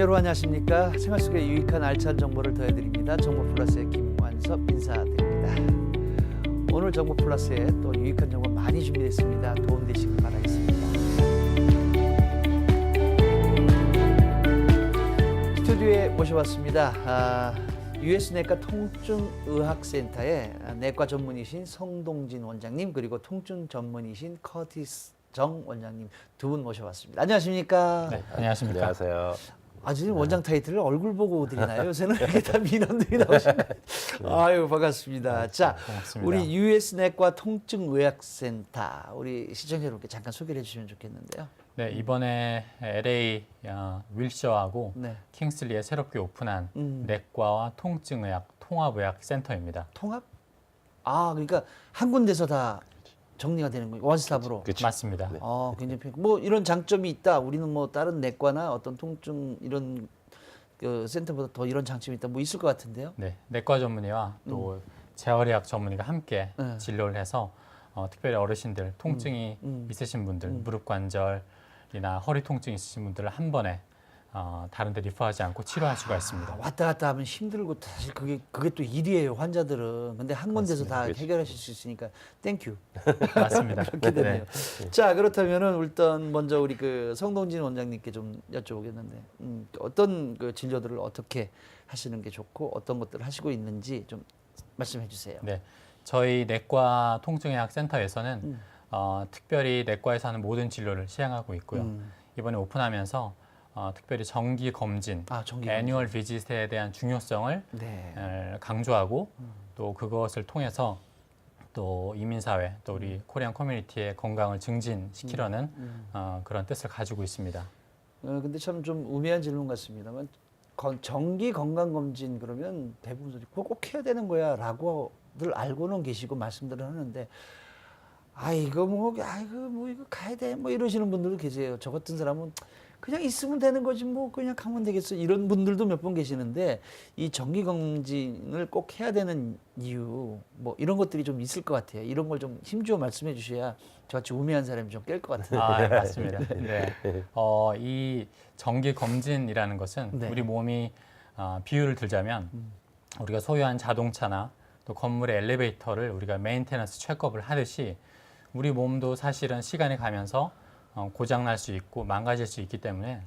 여러분 안녕하십니까? 생활 속의 유익한 알찬 정보를 더해드립니다. 정보 플러스의 김완섭 인사드립니다. 오늘 정보 플러스에 또 유익한 정보 많이 준비됐습니다. 도움 되시길 바라겠습니다. 스튜디오에 모셔봤습니다. 아, US 내과 통증의학센터의 내과 전문의신 성동진 원장님 그리고 통증 전문의신 커티스 정 원장님 두 분 모셔봤습니다. 안녕하십니까? 네, 안녕하십니까. 안녕하세요. 아, 지금 원장 타이틀을 얼굴 보고 드리나요? 요새는 이렇게 다 민원들이 나오시네. 아유, 반갑습니다. 자, 고맙습니다. 우리 US 내과 통증의학센터 우리 시청자 여러분께 잠깐 소개를 해주시면 좋겠는데요. 네, 이번에 LA 어, 윌셔하고 네. 킹슬리에 새롭게 오픈한 음. 내과와 통증의학 통합의학 센터입니다. 통합? 아, 그러니까 한 군데서 다 정리가 되는 거예요. 원스톱으로. 그쵸. 맞습니다. 네. 아, 굉장히 편- 뭐 이런 장점이 있다. 우리는 뭐 다른 내과나 어떤 통증 이런 그 센터보다 더 이런 장점이 있다. 뭐 있을 것 같은데요. 네, 내과 전문의와 또 재활의학 전문의가 함께 네. 진료를 해서 어, 특별히 어르신들 통증이 음. 있으신 분들, 무릎 관절이나 허리 통증 있으신 분들을 한 번에 어, 다른 데 리퍼하지 않고 치료할 수가 있습니다. 아, 왔다 갔다 하면 힘들고 사실 그게 그게 또 일이에요 환자들은 근데 한 군데서 다 그렇죠. 해결하실 수 있으니까 땡큐 맞습니다. 그렇게 되네요. 자 그렇다면은 일단 먼저 우리 그 성동진 원장님께 좀 여쭤보겠는데 음, 어떤 그 진료들을 어떻게 하시는 게 좋고 어떤 것들을 하시고 있는지 좀 말씀해 주세요. 네, 저희 내과 통증의학 센터에서는 음. 어, 특별히 내과에서 하는 모든 진료를 시행하고 있고요. 음. 이번에 오픈하면서 어, 특별히 정기 검진, 아 정기 애뉴얼 비짓에 대한 중요성을 네. 에, 강조하고 또 그것을 통해서 또 이민사회 또 우리 코리안 커뮤니티의 건강을 증진시키려는 음. 어, 그런 뜻을 가지고 있습니다. 어, 근데 참 좀 우매한 질문 같습니다만 건- 정기 건강 검진 그러면 대부분 그거 꼭 해야 되는 거야라고들 알고는 계시고 말씀들을 하는데 아 이거 뭐 아이고 뭐 이거 가야 돼 뭐 이러시는 분들도 계세요. 저 같은 사람은 그냥 있으면 되는 거지 뭐 그냥 가면 되겠어 이런 분들도 몇 분 계시는데 이 정기 검진을 꼭 해야 되는 이유 뭐 이런 것들이 좀 있을 것 같아요. 이런 걸 좀 힘주어 말씀해 주셔야 저같이 우매한 사람이 좀 깰 것 같아요. 아, 네, 맞습니다. 네. 어, 이 정기 검진이라는 것은 네. 우리 몸이 어, 비유를 들자면 우리가 소유한 자동차나 또 건물의 엘리베이터를 우리가 메인테너스 체크업을 하듯이 우리 몸도 사실은 시간이 가면서 어, 고장 날 수 있고 망가질 수 있기 때문에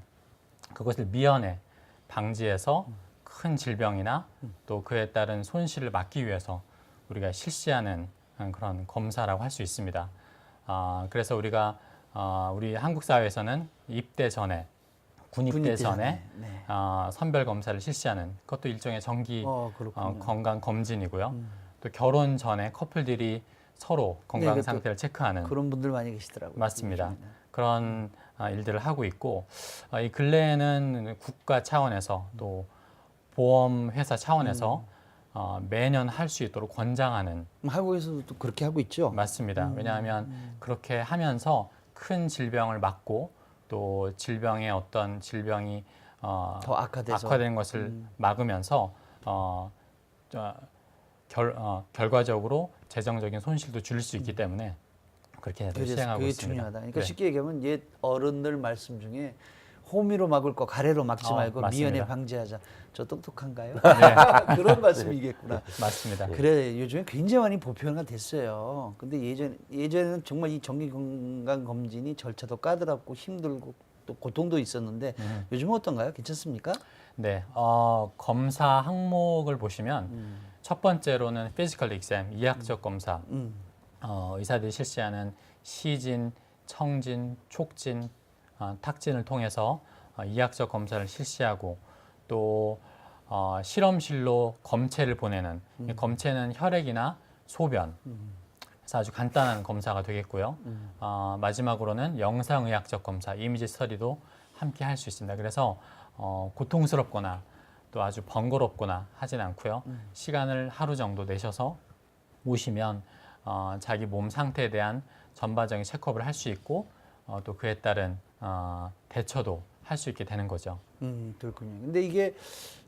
그것을 미연에 방지해서 큰 질병이나 또 그에 따른 손실을 막기 위해서 우리가 실시하는 그런 검사라고 할 수 있습니다. 아, 그래서 우리가 어, 우리 한국 사회에서는 입대 전에 군 입대 군입대 전에 네. 어, 선별 검사를 실시하는 그것도 일종의 정기 어. 어, 건강 검진이고요. 음. 또 결혼 전에 커플들이 서로 건강 네, 상태를 체크하는 그런 분들 많이 계시더라고요. 맞습니다. 그런 아, 일들을 하고 있고 아, 이 근래에는 국가 차원에서 또 보험 회사 차원에서 음. 어, 매년 할 수 있도록 권장하는 음, 한국에서도 또 그렇게 하고 있죠. 맞습니다. 음, 왜냐하면 그렇게 하면서 큰 질병을 막고 또 질병의 어떤 질병이 어, 더 악화돼서 악화되는 것을 음. 막으면서 어, 저, 결, 어, 결과적으로 재정적인 손실도 줄일 수 있기 때문에 그렇게 그래서 시행하고 그게 있습니다. 중요하다. 그러니까 네. 쉽게 얘기하면 옛 어른들 말씀 중에 호미로 막을 거 가래로 막지 어, 말고 맞습니다. 미연에 방지하자. 저 똑똑한가요? 네. 그런 말씀이겠구나. 맞습니다. 그래 요즘에 굉장히 많이 보편화 됐어요. 근데 예전 예전에는 정말 이 정기 건강 검진이 절차도 까다롭고 힘들고 또 고통도 있었는데 음. 요즘은 어떤가요? 괜찮습니까? 네, 어, 검사 항목을 보시면 음. 첫 번째로는 피지컬 exam, 이학적 검사. 음. 어, 의사들이 실시하는 시진, 청진, 촉진, 어, 탁진을 통해서 어, 이학적 검사를 실시하고 또 어, 실험실로 검체를 보내는 이 검체는 혈액이나 소변 그래서 아주 간단한 검사가 되겠고요. 어, 마지막으로는 영상의학적 검사, 이미지 스터디도 함께 할 수 있습니다. 그래서 어, 고통스럽거나 또 아주 번거롭거나 하진 않고요. 시간을 하루 정도 내셔서 오시면 어, 자기 몸 상태에 대한 전반적인 체크업을 할 수 있고 어, 또 그에 따른 어, 대처도 할 수 있게 되는 거죠. 음, 그렇군요. 근데 이게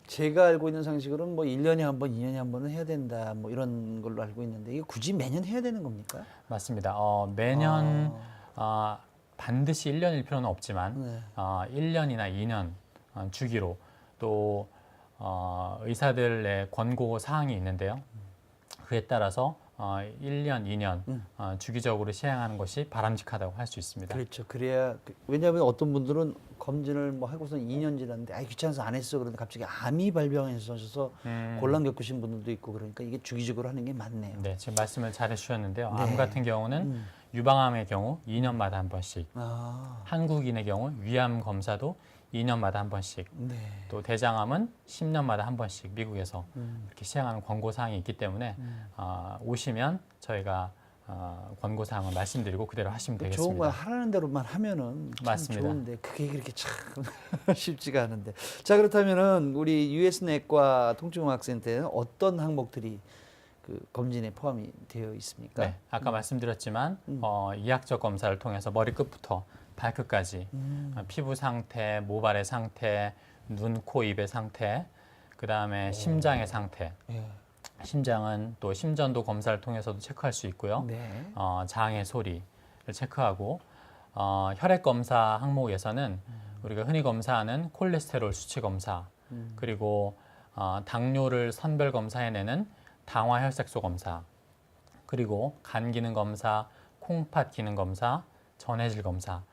제가 알고 있는 상식으로는 뭐 1년에 한 번, 2년에 한 번은 해야 된다. 뭐 이런 걸로 알고 있는데 이게 굳이 매년 해야 되는 겁니까? 맞습니다. 어, 매년 어, 반드시 1년일 필요는 없지만 네. 어, 1년이나 2년 어, 주기로 또 어, 의사들의 권고 사항이 있는데요. 그에 따라서 어, 1년, 2년 음. 어, 주기적으로 시행하는 것이 바람직하다고 할 수 있습니다. 그렇죠. 그래야 그- 왜냐하면 어떤 분들은 검진을 뭐 하고서 2년 지났는데 아 귀찮아서 안 했어 그런데 갑자기 암이 발병해서 음. 곤란 겪으신 분들도 있고 그러니까 이게 주기적으로 하는 게 맞네요. 네, 지금 말씀을 잘 해주셨는데요. 네. 암 같은 경우는 음. 유방암의 경우 2년마다 한 번씩, 아, 한국인의 경우 위암 검사도 2년마다 한 번씩, 네. 또 대장암은 10년마다 한 번씩 미국에서 음. 이렇게 시행하는 권고 사항이 있기 때문에 음. 어, 오시면 저희가 어, 권고 사항을 말씀드리고 그대로 하시면 그 좋은 거 되겠습니다. 하라는 대로만 하면은 맞습니다. 좋은데 그게 그렇게 참 쉽지가 않은데 자 그렇다면은 우리 US 내과 통증의학센터에는 어떤 항목들이 그 검진에 포함이 되어 있습니까? 네, 아까 말씀드렸지만 음. 어, 이학적 검사를 통해서 머리끝부터 발끝까지 음. 어, 피부 상태, 모발의 상태, 눈, 코, 입의 상태, 그 다음에 심장의 상태. 예. 심장은 또 심전도 검사를 통해서도 체크할 수 있고요. 네. 어, 장의 소리를 체크하고 어, 혈액 검사 항목에서는 우리가 흔히 검사하는 콜레스테롤 수치 검사 음. 그리고 어, 당뇨를 선별 검사해내는 당화 혈색소 검사 그리고 간 기능 검사, 콩팥 기능 검사, 전해질 검사 아,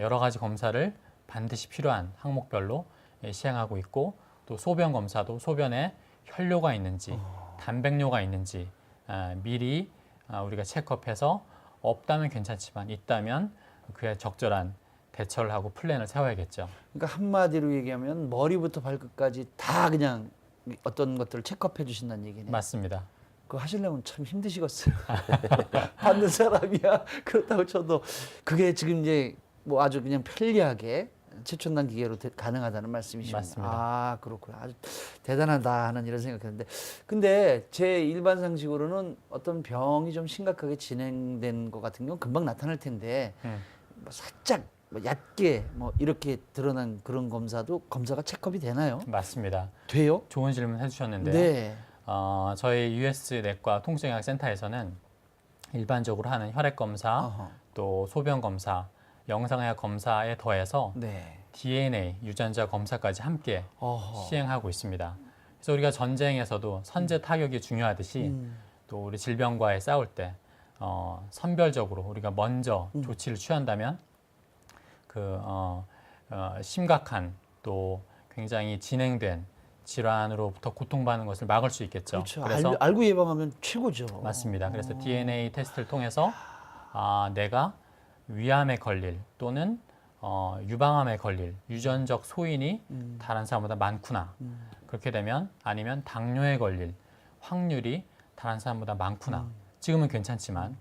여러 가지 검사를 반드시 필요한 항목별로 예, 시행하고 있고 또 소변 검사도 소변에 혈뇨가 있는지 단백뇨가 있는지 아, 미리 아, 우리가 체크업해서 없다면 괜찮지만 있다면 그에 적절한 대처를 하고 플랜을 세워야겠죠. 그러니까 한마디로 얘기하면 머리부터 발끝까지 다 그냥 어떤 것들을 체크업해 주신다는 얘기네요. 맞습니다. 그거 하시려면 참 힘드시겠어요. 받는 사람이야. 그렇다고 쳐도 그게 지금 이제 뭐 아주 그냥 편리하게 최첨단 기계로 대- 가능하다는 말씀이시군요. 맞습니다. 아, 그렇구나. 아주 대단하다 하는 이런 생각했는데. 근데 제 일반 상식으로는 어떤 병이 좀 심각하게 진행된 것 같은 경우는 금방 나타날 텐데 음. 뭐 살짝 뭐 얕게 뭐 이렇게 드러난 그런 검사도 검사가 체크업이 되나요? 맞습니다. 돼요? 좋은 질문 해주셨는데요. 네. 어, 저희 US 내과 통증의학 센터에서는 일반적으로 하는 혈액 검사, 어허. 또 소변 검사, 영상의학 검사에 더해서 네. DNA 유전자 검사까지 함께 어허. 시행하고 있습니다. 그래서 우리가 전쟁에서도 선제 타격이 중요하듯이 음. 또 우리 질병과의 싸울 때 어, 선별적으로 우리가 먼저 음. 조치를 취한다면 그 어, 어, 심각한 또 굉장히 진행된 질환으로부터 고통받는 것을 막을 수 있겠죠. 그렇죠. 그래서 알, 알고 예방하면 최고죠. 맞습니다. 그래서 어. DNA 테스트를 통해서 아, 내가 위암에 걸릴 또는 어, 유방암에 걸릴 유전적 소인이 음. 다른 사람보다 많구나. 음. 그렇게 되면 아니면 당뇨에 걸릴 확률이 다른 사람보다 많구나. 지금은 괜찮지만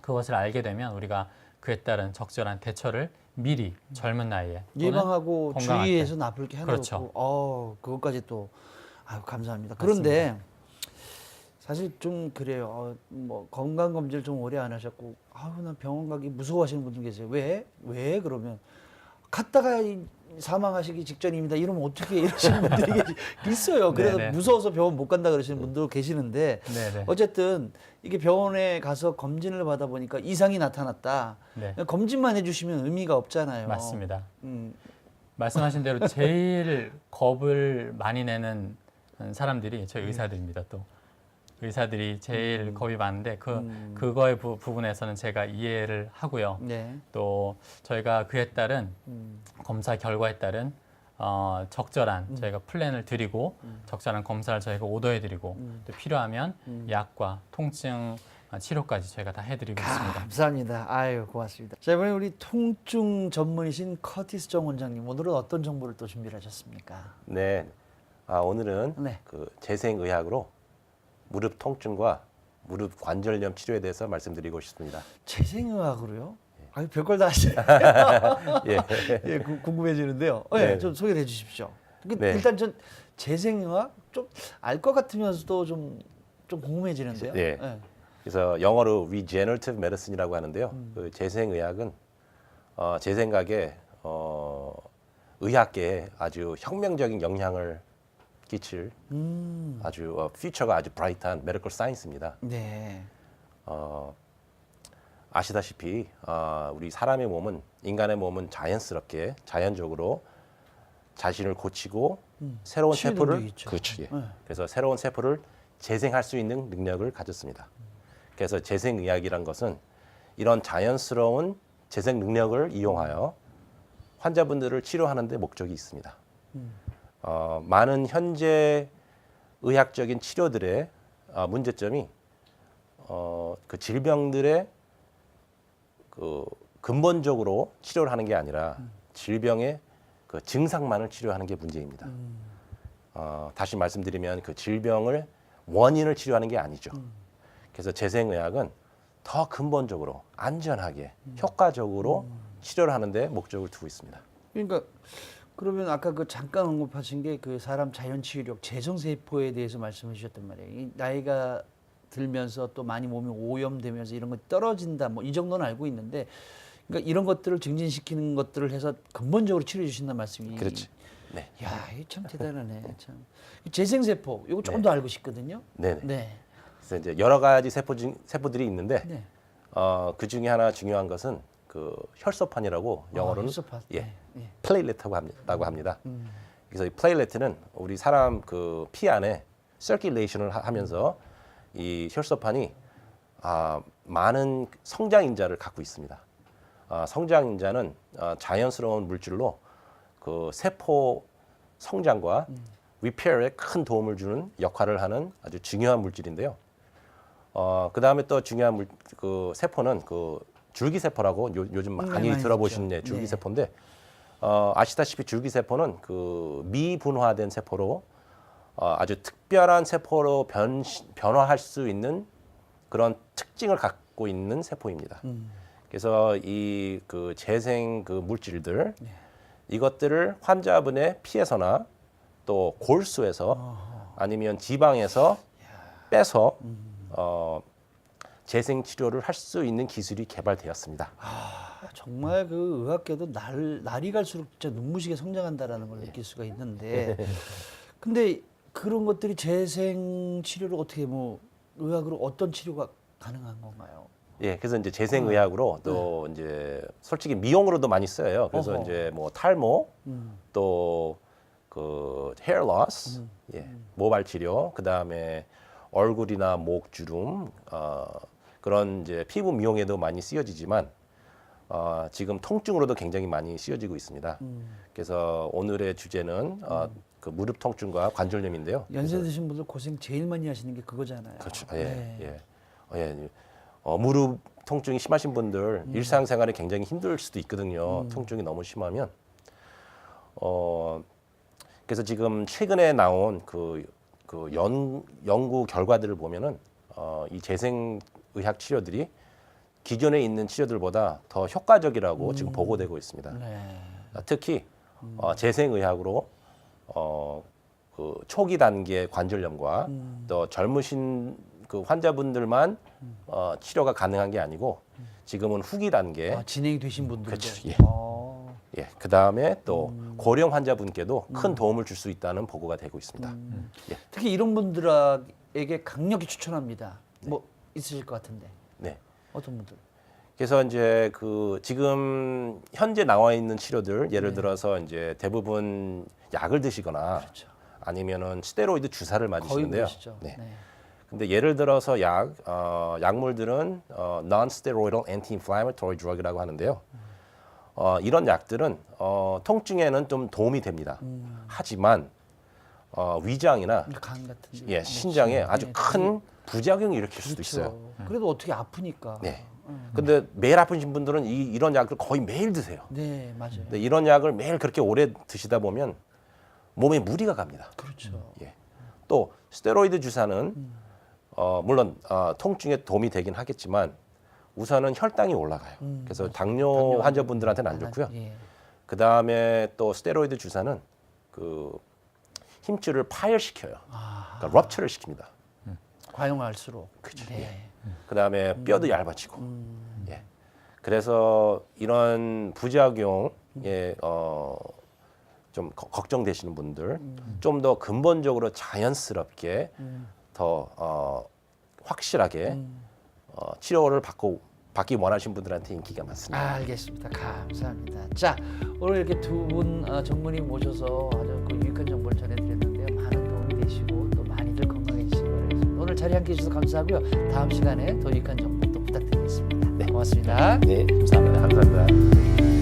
그것을 알게 되면 우리가 그에 따른 적절한 대처를 미리 젊은 나이에 예방하고 주의해서 나쁠 게 하나 그렇죠. 없고, 어 그것까지 또 아유 감사합니다. 그런데 사실 좀 그래요. 어, 뭐 건강 검진을 좀 오래 안 하셨고, 아우 나 병원 가기 무서워하시는 분들 계세요. 왜? 왜 그러면 갔다가 이- 사망하시기 직전입니다. 이러면 어떻게 이러시는 분들이 계시- 있어요. 그래서 네네. 무서워서 병원 못 간다 그러시는 분도 계시는데 네네. 어쨌든 이게 병원에 가서 검진을 받아 보니까 이상이 나타났다. 네. 검진만 해주시면 의미가 없잖아요. 맞습니다. 음, 말씀하신 대로 제일 겁을 많이 내는 사람들이 음. 저희 의사들입니다. 또 의사들이 제일 겁이 많은데 그 음. 그거의 부, 부분에서는 제가 이해를 하고요. 네. 또 저희가 그에 따른 음, 검사 결과에 따른 어, 적절한 음. 저희가 플랜을 드리고 적절한 검사를 저희가 오더해 드리고 음. 또 필요하면 음. 약과 통증 어, 치료까지 저희가 다 해드리고 있습니다. 감사합니다. 아유 고맙습니다. 자 이번에 우리 통증 전문이신 커티스 정 원장님 오늘은 어떤 정보를 또 준비하셨습니까? 네. 아, 오늘은 네. 그 재생의학으로 무릎 통증과 무릎 관절염 치료에 대해서 말씀드리고 싶습니다. 재생의학으로요? 아유 별걸 다 하시네. 예. 예, 구- 궁금해지는데요. 어, 예, 네. 좀 소개를 해주십시오. 그, 네. 일단 전 재생의학 좀 알 것 같으면서도 좀 좀 궁금해지는데요. 네. 예. 그래서 영어로 regenerative medicine이라고 하는데요. 음. 그 재생의학은 어, 제 생각에 어, 의학계에 아주 혁명적인 영향을 끼칠 음, 아주 어, 퓨처가 아주 브라이트한 메디컬 사이언스입니다. 네. 어, 아시다시피 어, 우리 사람의 몸은 인간의 몸은 자연스럽게 자연적으로 자신을 고치고 음. 새로운 치유 세포를 있죠. 그렇죠. 예. 네. 그래서 새로운 세포를 재생할 수 있는 능력을 가졌습니다. 그래서 재생의학이란 것은 이런 자연스러운 재생 능력을 이용하여 환자분들을 치료하는 데 목적이 있습니다. 어, 많은 현재 의학적인 치료들의 어, 문제점이 어, 그 질병들의 그 근본적으로 치료를 하는 게 아니라 질병의 그 증상만을 치료하는 게 문제입니다. 어, 다시 말씀드리면 그 질병을 원인을 치료하는 게 아니죠. 그래서 재생의학은 더 근본적으로 안전하게 효과적으로 치료를 하는데 목적을 두고 있습니다. 그러니까 그러면 아까 그 잠깐 언급하신 게 그 사람 자연 치유력 재생세포에 대해서 말씀해 주셨단 말이에요. 이 나이가 들면서 또 많이 몸이 오염되면서 이런 거 떨어진다 뭐 이 정도는 알고 있는데 그러니까 이런 것들을 증진시키는 것들을 해서 근본적으로 치료해 주신다는 말씀이 그렇지. 네. 야, 이게 참 대단하네. 참. 재생세포 이거 조금 더 알고 싶거든요. 네네. 네. 그래서 이제 여러 가지 세포 중, 세포들이 있는데 네. 어, 그 중에 하나 중요한 것은 그 혈소판이라고 영어로는 아, 혈소판. 예, 네, 네. 플레이레트라고 합니다. 합니다. 음. 그래서 이 플레이레트는 우리 사람 그 피 안에 서큘레이션을 하면서 이 혈소판이 아, 많은 성장 인자를 갖고 있습니다. 아, 성장 인자는 아, 자연스러운 물질로 그 세포 성장과 리페어에 큰 도움을 주는 역할을 하는 아주 중요한 물질인데요. 어, 그 다음에 또 중요한 물, 그 세포는 그 줄기세포라고 요, 요즘 음, 많이 많이 들어보신. 네, 줄기세포인데 어, 아시다시피 줄기세포는 그 미분화된 세포로 어, 아주 특별한 세포로 변, 변화할 수 있는 그런 특징을 갖고 있는 세포입니다. 음. 그래서 이 그 재생 그 물질들 네. 이것들을 환자분의 피에서나 또 골수에서 아니면 지방에서 빼서 어, 재생 치료를 할 수 있는 기술이 개발되었습니다. 아, 정말 그 의학계도 날, 날이 갈수록 진짜 눈부시게 성장한다라는 걸 느낄 수가 있는데 근데 그런 것들이 재생 치료를 어떻게 뭐 의학으로 어떤 치료가 가능한 건가요? 예, 그래서 이제 재생의학으로 또 이제 솔직히 미용으로도 많이 써요. 그래서 어허. 이제 뭐 탈모 음. 또그 헤어 로스, 예, 모발 치료, 그 다음에 얼굴이나 목 주름, 어, 그런 이제 피부 미용에도 많이 쓰여지지만 어, 지금 통증으로도 굉장히 많이 쓰여지고 있습니다. 음. 그래서 오늘의 주제는 어, 그 무릎 통증과 관절염인데요. 연세 드신 분들 고생 제일 많이 하시는 게 그거잖아요. 그렇죠. 예, 네. 예. 어, 예. 어, 무릎 통증이 심하신 분들 음. 일상생활이 굉장히 힘들 수도 있거든요. 통증이 너무 심하면. 어, 그래서 지금 최근에 나온 그, 그 연, 연구 결과들을 보면은 어, 이 재생의학 치료들이 기존에 있는 치료들보다 더 효과적이라고 지금 보고되고 있습니다. 네. 아, 특히 어, 재생의학으로 어, 그 초기 단계 관절염과 또 젊으신 그 환자분들만 어, 치료가 가능한 게 아니고 지금은 후기 단계 아, 진행이 되신 분들도. 그렇죠, 예. 어. 예, 그 다음에 또 고령 환자분께도 큰 도움을 줄 수 있다는 보고가 되고 있습니다. 예, 특히 이런 분들에게 강력히 추천합니다. 뭐 있으실 것 같은데 네. 어떤 분들? 그래서 이제 그 지금 현재 나와 있는 치료들 예를 들어서 이제 대부분 약을 드시거나 그렇죠. 아니면은 스테로이드 주사를 맞으시는데요. 그러시죠. 네. 네. 근데 예를 들어서 약 어, 약물들은 어, non-steroidal anti-inflammatory drug이라고 하는데요. 어, 이런 약들은 어, 통증에는 좀 도움이 됩니다. 하지만 어, 위장이나. 예, 신장에 아주 큰 부작용을 일으킬 수도 있어요. 그렇죠. 그래도 어떻게 아프니까. 네. 근데 매일 아프신 분들은 이, 이런 약을 거의 매일 드세요. 네, 맞아요. 근데 이런 약을 매일 그렇게 오래 드시다 보면 몸에 무리가 갑니다. 그렇죠. 예. 또 스테로이드 주사는 어, 물론 어, 통증에 도움이 되긴 하겠지만 우선은 혈당이 올라가요. 그래서 당뇨, 당뇨 환자분들한테는 안 좋고요. 예. 그 다음에 또 스테로이드 주사는 그 힘줄을 파열시켜요. 아, 그러니까 럽처를 시킵니다. 과용할수록. 그죠. 네. 그 다음에 뼈도 얇아지고. 예. 그래서 이런 부작용에 어, 좀 거- 걱정되시는 분들 좀 더 근본적으로 자연스럽게 더 어, 확실하게 어, 치료를 받고 받기 원하시는 분들한테 인기가 많습니다. 아, 알겠습니다. 감사합니다. 자, 오늘 이렇게 두분 어, 전문의 모셔서 아주 그 유익한 정보를 전해드렸는데요. 많은 도움이 되시고 자리에 함께 해 주셔서 감사하고요. 다음 시간에 더 유익한 정보 또 부탁드리겠습니다. 네, 고맙습니다. 네, 감사합니다. 감사합니다.